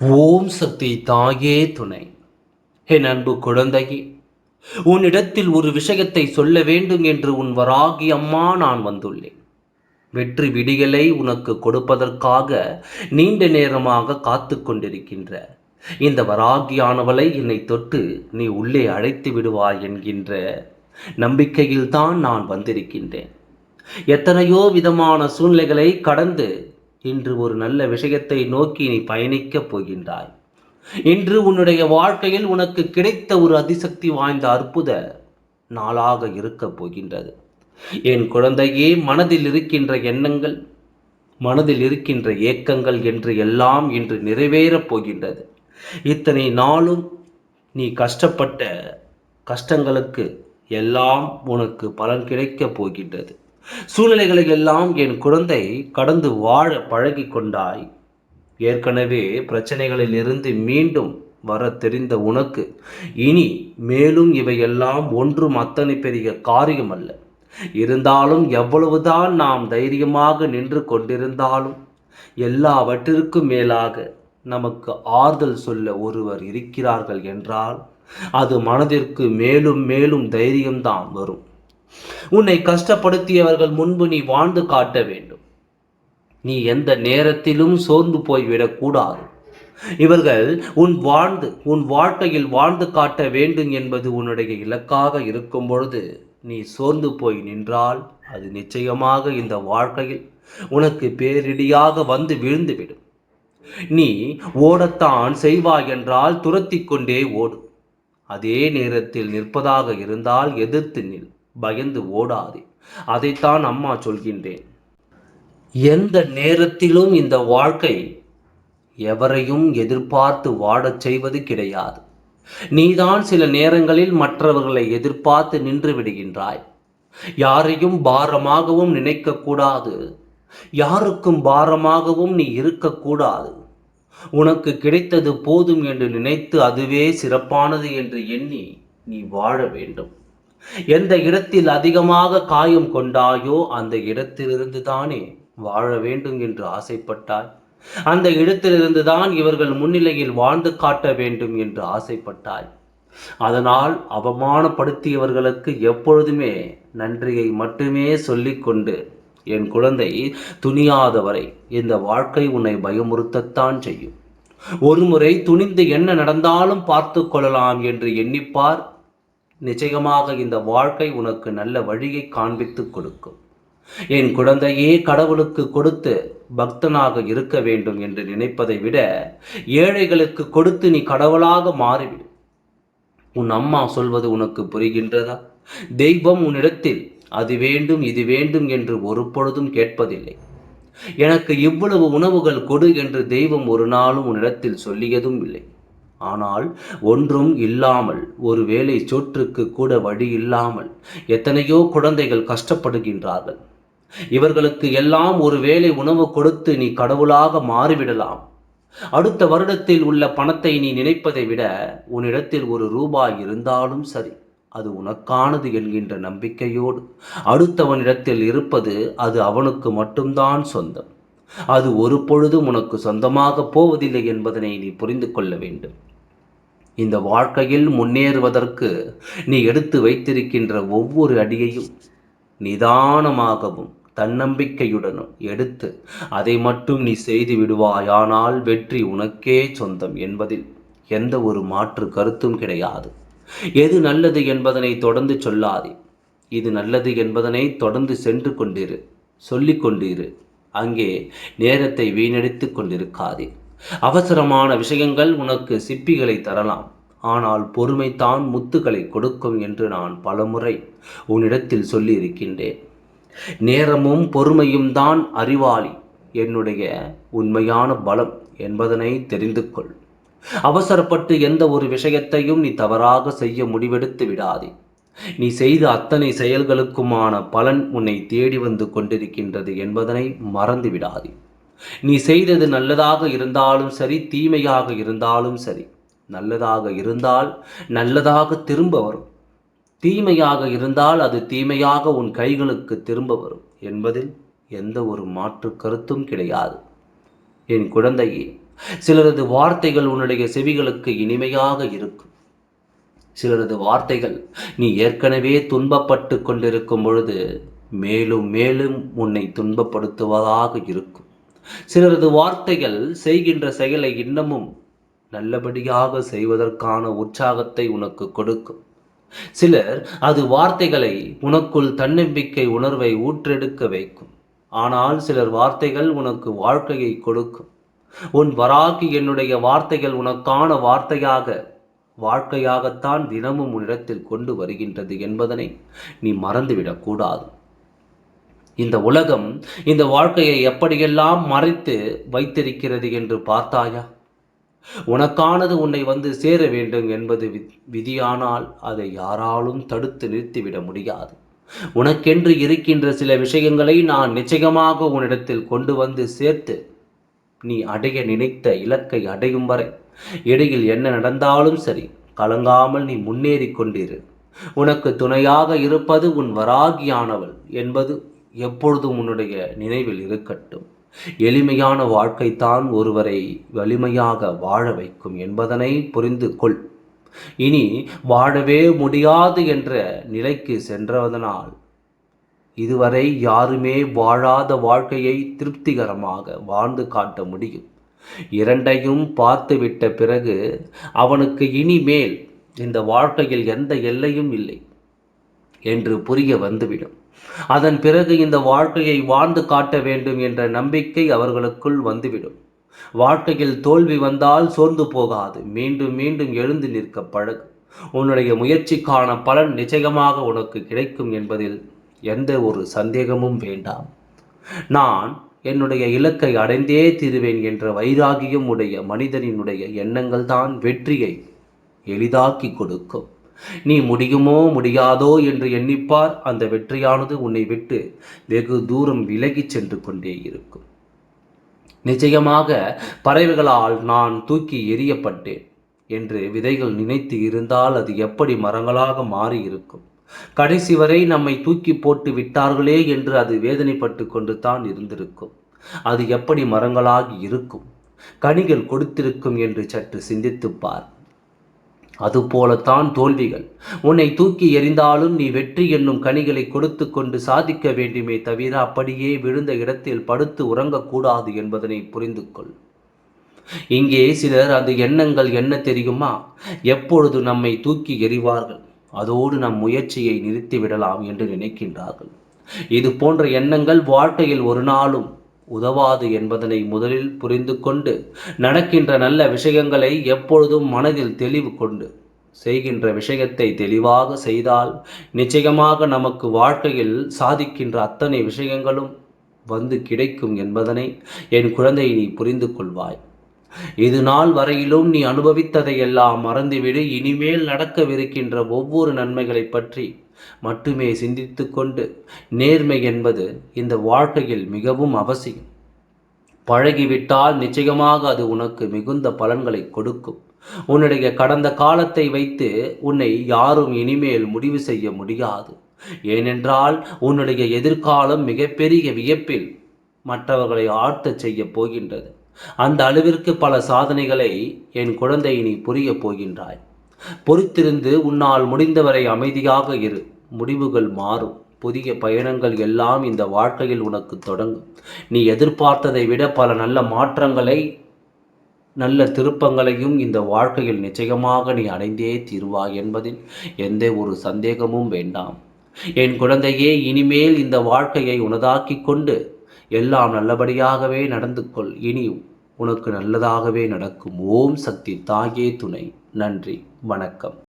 ஓம் சக்தி தாயே துணை. என் அன்பு குழந்தையே உன்னிடத்தில் ஒரு விஷயத்தை சொல்ல வேண்டும் என்று உன் வராகி அம்மா நான் வந்துள்ளேன். வெற்றி விடிகளை உனக்கு கொடுப்பதற்காக நீண்ட நேரமாக காத்து கொண்டிருக்கின்ற இந்த வராகியானவளை என்னை தொட்டு நீ உள்ளே அழைத்து விடுவாய் என்கின்ற நம்பிக்கையில்தான் நான் வந்திருக்கின்றேன். எத்தனையோ விதமான சூழ்நிலைகளை கடந்து இன்று ஒரு நல்ல விஷயத்தை நோக்கி நீ பயணிக்கப் போகின்றாய். இன்று உன்னுடைய வாழ்க்கையில் உனக்கு கிடைத்த ஒரு அதிசக்தி வாய்ந்த அற்புத நாளாக இருக்கப் போகின்றது. என் குழந்தையே மனதில் இருக்கின்ற எண்ணங்கள் மனதில் இருக்கின்ற ஏக்கங்கள் என்று எல்லாம் இன்று நிறைவேறப் போகின்றது. இத்தனை நாளும் நீ கஷ்டப்பட்ட கஷ்டங்களுக்கு எல்லாம் உனக்கு பலன் கிடைக்கப் போகின்றது. சூழ்நிலைகளை எல்லாம் என் குழந்தை கடந்து வாழ பழகி கொண்டாய் ஏற்கனவே பிரச்சனைகளிலிருந்து மீண்டும் வர தெரிந்த உனக்கு இனி மேலும் இவையெல்லாம் ஒன்றும் அத்தனை பெரிய காரியம் அல்ல. இருந்தாலும் எவ்வளவுதான் நாம் தைரியமாக நின்று கொண்டிருந்தாலும் எல்லாவற்றிற்கும் மேலாக நமக்கு ஆறுதல் சொல்ல ஒருவர் இருக்கிறார்கள் என்றால் அது மனதிற்கு மேலும் மேலும் தைரியம்தான் வரும். உன்னை கஷ்டப்படுத்தியவர்கள் முன்பு நீ வாழ்ந்து காட்ட வேண்டும். நீ எந்த நேரத்திலும் சோர்ந்து போய்விடக்கூடாது. இவர்கள் உன் வாழ்ந்து உன் வாழ்க்கையில் வாழ்ந்து காட்ட வேண்டும் என்பது உன்னுடைய இலக்காக இருக்கும் பொழுது நீ சோர்ந்து போய் நின்றால் அது நிச்சயமாக இந்த வாழ்க்கையில் உனக்கு பேரிடியாக வந்து விழுந்துவிடும். நீ ஓடத்தான் செய்வாய் என்றால் துரத்தி கொண்டே ஓடு. அதே நேரத்தில் நிற்பதாக இருந்தால் எதிர்த்து நில். பயந்து ஓடாதே. அதைத்தான் அம்மா சொல்கின்றேன். எந்த நேரத்திலும் இந்த வாழ்க்கை எவரையும் எதிர்பார்த்து வாழச் செய்வது கிடையாது. நீதான் சில நேரங்களில் மற்றவர்களை எதிர்பார்த்து நின்று விடுகின்றாய். யாரையும் பாரமாகவும் நினைக்கக்கூடாது யாருக்கும் பாரமாகவும் நீ இருக்கக்கூடாது உனக்கு கிடைத்தது போதும் என்று நினைத்து அதுவே சிறப்பானது என்று எண்ணி நீ வாழ வேண்டும். எந்த இடத்தில் அதிகமாக காயம் கொண்டாயோ அந்த இடத்திலிருந்து தானே வாழ வேண்டும் என்று ஆசைப்பட்டாய். அந்த இடத்திலிருந்து தான் இவர்கள் முன்னிலையில் வாழ்ந்து காட்ட வேண்டும் என்று ஆசைப்பட்டாய். அதனால் அவமானப்படுத்தியவர்களுக்கு எப்பொழுதுமே நன்றியை மட்டுமே சொல்லிக்கொண்டு என் குழந்தை துணியாதவரை இந்த வாழ்க்கை உன்னை பயமுறுத்தத்தான் செய்யும். ஒருமுறை துணிந்து என்ன நடந்தாலும் பார்த்து கொள்ளலாம் என்று எண்ணிப்பார் நிச்சயமாக இந்த வாழ்க்கை உனக்கு நல்ல வழியை காண்பித்து கொடுக்கும். என் குழந்தையே கடவுளுக்கு கொடுத்து பக்தனாக இருக்க வேண்டும் என்று நினைப்பதை விட ஏழைகளுக்கு கொடுத்து நீ கடவுளாக மாறிவிடு. உன் அம்மா சொல்வது உனக்கு புரிகின்றதா? தெய்வம் உன்னிடத்தில் அது வேண்டும் இது வேண்டும் என்று ஒரு பொழுதும் கேட்பதில்லை. எனக்கு இவ்வளவு உணவுகள் கொடு என்று தெய்வம் ஒரு நாளும் உன்னிடத்தில் சொல்லியதும் இல்லை. ஆனால் ஒன்றும் இல்லாமல் ஒரு வேளை சோற்றுக்கு கூட வழி இல்லாமல் எத்தனையோ குழந்தைகள் கஷ்டப்படுகின்றார்கள். இவர்களுக்கு எல்லாம் ஒரு வேளை உணவு கொடுத்து நீ கடவுளாக மாறிவிடலாம். அடுத்த வருடத்தில் உள்ள பணத்தை நீ நினைப்பதை விட உன்னிடத்தில் ஒரு ரூபாய் இருந்தாலும் சரி அது உனக்கானது என்கின்ற நம்பிக்கையோடு. அடுத்தவனிடத்தில் இருப்பது அது அவனுக்கு மட்டும்தான் சொந்தம். அது ஒரு பொழுதும் உனக்கு சொந்தமாக போவதில்லை என்பதனை நீ புரிந்து கொள்ள வேண்டும். இந்த வாழ்க்கையில் முன்னேறுவதற்கு நீ எடுத்து வைத்திருக்கின்ற ஒவ்வொரு அடியையும் நிதானமாகவும் தன்னம்பிக்கையுடனும் எடுத்து அதை மட்டும் நீ செய்து விடுவாயானால் வெற்றி உனக்கே சொந்தம் என்பதில் எந்த ஒரு மாற்று கருத்தும் கிடையாது. எது நல்லது என்பதனை தொடர்ந்து சொல்லாதே. இது நல்லது என்பதனை தொடர்ந்து சென்று கொண்டிரு சொல்லிக் கொண்டிரு. அங்கே நேரத்தை வீணடித்து கொண்டிருக்காதே. அவசரமான விஷயங்கள் உனக்கு சிப்பிகளை தரலாம். ஆனால் பொறுமைத்தான் முத்துக்களை கொடுக்கும் என்று நான் பலமுறை உன்னிடத்தில் சொல்லியிருக்கின்றேன். நேரமும் பொறுமையும் தான் அறிவாளி. என்னுடைய உண்மையான பலம் என்பதனை தெரிந்து கொள். அவசரப்பட்டு எந்த ஒரு விஷயத்தையும் நீ தவறாக செய்ய முடிவெடுத்து விடாதே. நீ செய்த அத்தனை செயல்களுக்குமான பலன் உன்னை தேடி வந்து கொண்டிருக்கின்றது என்பதனை மறந்து விடாதே. நீ செய்தது நல்லதாக இருந்தாலும் சரி தீமையாக இருந்தாலும் சரி. நல்லதாக இருந்தால் நல்லதாக திரும்ப வரும். தீமையாக இருந்தால் அது தீமையாக உன் கைகளுக்கு திரும்ப வரும். என்பதில் எந்த ஒரு மாற்று கருத்தும் கிடையாது. என் குழந்தையே சிலரது வார்த்தைகள் உன்னுடைய செவிகளுக்கு இனிமையாக இருக்கும். சிலரது வார்த்தைகள் நீ ஏற்கனவே துன்பப்பட்டு கொண்டிருக்கும் பொழுது மேலும் மேலும் உன்னை துன்பப்படுத்துவதாக இருக்கும். சிலரது வார்த்தைகள் செய்கின்ற செயலை இன்னமும் நல்லபடியாக செய்வதற்கான உற்சாகத்தை உனக்கு கொடுக்கும். சிலர் அது வார்த்தைகளை உனக்குள் தன்னம்பிக்கை உணர்வை ஊற்றெடுக்க வைக்கும். ஆனால் சிலர் வார்த்தைகள் உனக்கு வாழ்க்கையை கொடுக்கும். உன் வராகி என்னுடைய வார்த்தைகள் உனக்கான வார்த்தையாக வாழ்க்கையாகத்தான் தினமும் உன்னிடத்தில் கொண்டு வருகின்றது என்பதனை நீ மறந்துவிடக்கூடாது இந்த உலகம் இந்த வாழ்க்கையை எப்படியெல்லாம் மறைத்து வைத்திருக்கிறது என்று பார்த்தாயா? உனக்கானது உன்னை வந்து சேர வேண்டும் என்பது விதியானால் அதை யாராலும் தடுத்து நிறுத்திவிட முடியாது. உனக்கென்று இருக்கின்ற சில விஷயங்களை நான் நிச்சயமாக உன்னிடத்தில் கொண்டு வந்து சேர்த்து நீ அடைய நினைத்த இலக்கை அடையும் வரை இடையில் என்ன நடந்தாலும் சரி கலங்காமல் நீ முன்னேறி கொண்டிரு. உனக்கு துணையாக இருப்பது உன் வராகியானவள் என்பது எப்பொழுதும் உன்னுடைய நினைவில் இருக்கட்டும். எளிமையான வாழ்க்கைத்தான் ஒருவரை வலிமையாக வாழ வைக்கும் என்பதனை புரிந்து கொள். இனி வாழவே முடியாது என்ற நிலைக்கு சென்றதனால் இதுவரை யாருமே வாழாத வாழ்க்கையை திருப்திகரமாக வாழ்ந்து காட்ட முடியும். இரண்டையும் பார்த்துவிட்ட பிறகு அவனுக்கு இனிமேல் இந்த வாழ்க்கையில் எந்த எல்லையும் இல்லை என்று புரிய வந்துவிடும். அதன் பிறகு இந்த வாழ்க்கையை வாழ்ந்து காட்ட வேண்டும் என்ற நம்பிக்கை அவர்களுக்குள் வந்துவிடும். வாழ்க்கையில் தோல்வி வந்தால் சோர்ந்து போகாது. மீண்டும் மீண்டும் எழுந்து நிற்க பழகு. உன்னுடைய முயற்சிக்கான பலன் நிச்சயமாக உனக்கு கிடைக்கும் என்பதில் எந்த ஒரு சந்தேகமும் வேண்டாம். நான் என்னுடைய இலக்கை அடைந்தே தீருவேன் என்ற வைராகியம் உடைய மனிதனினுடைய எண்ணங்கள் தான் வெற்றியை எளிதாக்கி கொடுக்கும். நீ முடியுமோ முடியாதோ என்று எண்ணிப்பார். அந்த வெற்றியானது உன்னை விட்டு வெகு தூரம் விலகி சென்று கொண்டே இருக்கும். நிச்சயமாக பறவைகளால் நான் தூக்கி எரியப்பட்டேன் என்று விதைகள் நினைத்து இருந்தால் அது எப்படி மரங்களாக மாறி இருக்கும் கடைசி வரை நம்மை தூக்கி போட்டு விட்டார்களே என்று அது வேதனைப்பட்டு கொண்டு தான் இருந்திருக்கும். அது எப்படி மரங்களாகி இருக்கும்? கனிகள் கொடுத்திருக்கும் என்று சற்று சிந்தித்துப்பார் அதுபோலத்தான் தோல்விகள். உன்னை தூக்கி எறிந்தாலும் நீ வெற்றி என்னும் கனிகளை கொடுத்து கொண்டு சாதிக்க வேண்டுமே தவிர அப்படியே விழுந்த இடத்தில் படுத்து உறங்கக்கூடாது என்பதனை புரிந்து கொள் இங்கே சிலர் அந்த எண்ணங்கள் என்ன தெரியுமா? எப்பொழுது நம்மை தூக்கி எறிவார்கள்? அதோடு நம் முயற்சியை நிறுத்திவிடலாம் என்று நினைக்கின்றார்கள். இது போன்ற எண்ணங்கள் வாழ்க்கையில் ஒரு நாளும் உதவாது என்பதனை முதலில் புரிந்து கொண்டு நடக்கின்ற நல்ல விஷயங்களை எப்பொழுதும் மனதில் தெளிவு கொண்டு செய்கின்ற விஷயத்தை தெளிவாக செய்தால் நிச்சயமாக நமக்கு வாழ்க்கையில் சாதிக்கின்ற அத்தனை விஷயங்களும் வந்து கிடைக்கும் என்பதனை என் குழந்தை நீ புரிந்து கொள்வாய். இது நாள் வரையிலும் நீ அனுபவித்ததையெல்லாம் மறந்துவிடு. இனிமேல் நடக்கவிருக்கின்ற ஒவ்வொரு நன்மைகளை பற்றி மட்டுமே சிந்தித்து கொண்டு நேர்மை என்பது இந்த வாழ்க்கையில் மிகவும் அவசியம். பழகிவிட்டால் நிச்சயமாக அது உனக்கு மிகுந்த பலன்களை கொடுக்கும். உன்னுடைய கடந்த காலத்தை வைத்து உன்னை யாரும் இனிமேல் முடிவு செய்ய முடியாது. ஏனென்றால் உன்னுடைய எதிர்காலம் மிகப்பெரிய வியப்பில் மற்றவர்களை ஆழ்த்தச் செய்ய போகின்றது. அந்த அளவிற்கு பல சாதனைகளை என் குழந்தை நீ புரிய போகின்றாய். பொறுத்திருந்து உன்னால் முடிந்தவரை அமைதியாக இரு. முடிவுகள் மாறும். புதிய பயணங்கள் எல்லாம் இந்த வாழ்க்கையில் உனக்கு தொடங்கும். நீ எதிர்பார்த்ததை விட பல நல்ல மாற்றங்களை நல்ல திருப்பங்களையும் இந்த வாழ்க்கையில் நிச்சயமாக நீ அடைந்தே தீர்வாய் என்பதில் எந்த ஒரு சந்தேகமும் வேண்டாம். என் குழந்தையே இனிமேல் இந்த வாழ்க்கையை உனதாக்கி கொண்டு எல்லாம் நல்லபடியாகவே நடந்து கொள் இனி உனக்கு நல்லதாகவே நடக்கும். ஓம் சக்தி தாயே துணை. நன்றி. வணக்கம்.